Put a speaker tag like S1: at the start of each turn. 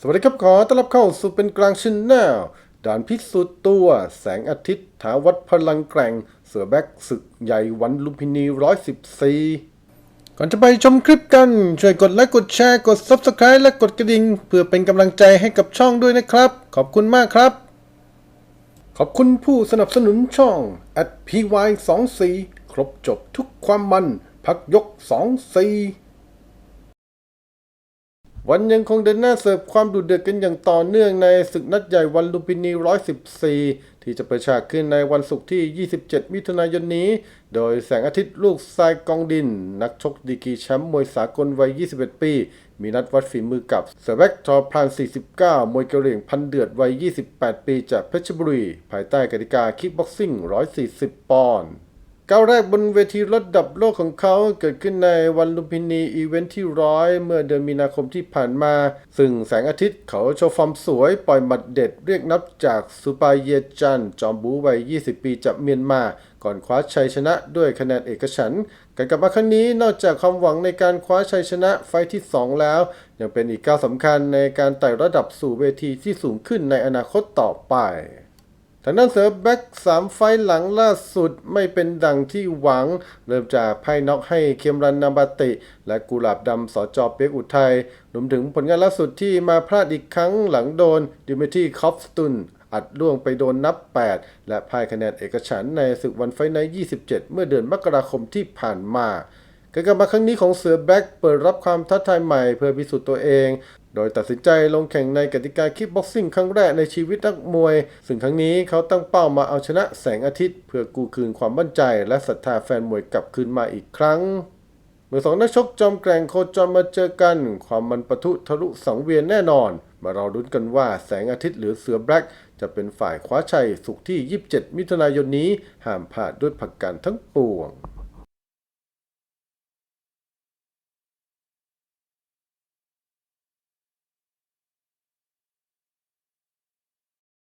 S1: สวัสดีครับขอต้อนรับเข้าสู่เป็นกลางชินแนลด่านพิสูจน์ตัว แสงอาทิตย์ ถาวัดพลังแกร่ง เสือแบ็กศึกใหญ่วันลุมพินีร้อยสิบสี่ก่อนจะไปชมคลิปกัน ช่วยกดไลค์กดแชร์กด Subscribe และกดกระดิ่ง เพื่อเป็นกำลังใจให้กับช่องด้วยนะครับ ขอบคุณมากครับ ขอบคุณผู้สนับสนุนช่อง at py 2 4ครบจบทุกความมัน พักยก 2 4 วันยังคงเดินหน้าเสิร์ฟความดุเดือดกันอย่างต่อเนื่องในศึกนัดใหญ่วันลุมพินี 114 ที่จะประชาขึ้นในวันศุกร์ที่ 27 มิถุนายนนี้ โดยแสงอาทิตย์ลูกทรายกองดิน นักชกดีกีแชมป์มวยสากลวัย 21 ปี มีนัดวัดฝีมือกับเซเวกทอพราน 49 มวยกเหรี่ยงพันเดือดวัย 28 ปีจากเพชรบุรี ภายใต้กติกาคิกบ็อกซิ่ง 140 ปอนด์ ก้าวแรกบนเวทีระดับโลกของเขาเกิดขึ้นในวันลุมพินีอีเวนท์ที่ร้อยเมื่อเดือนมีนาคมที่ผ่านมา ซึ่งแสงอาทิตย์เขาโชว์ฟอร์มสวยปล่อยหมัดเด็ดเรียกนับจากซูปาเยจัน จอมบูวัย 20 ปีจากเมียนมา ก่อนคว้าชัยชนะด้วยคะแนนเอกฉันการกลับมาครั้งนี้นอกจากความหวังในการคว้าชัยชนะไฟท์ที่ 2 แล้ว ยังเป็นอีกก้าวสำคัญในการไต่ระดับสู่เวทีที่สูงขึ้นในอนาคตต่อไป ทางด้านเสือแบ็กสามไฟล์หลังล่าสุดไม่เป็นดังที่หวัง เริ่มจากไพ่น็อกให้เคมรันนาบาติ และกุหลาบดำสอจอเปียกอุทัยรวมถึงผลงานล่าสุดที่มาพลาดอีกครั้งหลังโดนดิมิทีคอฟสตุนอัดล่วงไปโดนนับ 8 และพ่ายคะแนนเอกฉันในศึกวันไฟใน 27 เมื่อเดือนมกราคมที่ผ่านมา การกลับมาครั้งนี้ของเสือแบ็กเปิดรับความท้าทายใหม่เพื่อพิสูจน์ตัวเอง โดยตัดสินใจลงแข่งในกติกาคิกบ็อกซิ่งครั้งแรกในชีวิตนักมวย ซึ่งครั้งนี้เขาตั้งเป้ามาเอาชนะแสงอาทิตย์ เพื่อกู้คืนความมั่นใจ และศรัทธาแฟนมวยกลับคืนมาอีกครั้ง เมื่อสองนักชกจอมแกร่งโคจรมาเจอกัน ความมันปะทุทะลุสังเวียนแน่นอน มาเราลุ้นกันว่าแสงอาทิตย์หรือเสือแบล็กจะเป็นฝ่ายคว้าชัยสุกร์ที่ 27 มิถุนายนนี้ห้ามพลาดด้วยผักการทั้งปวง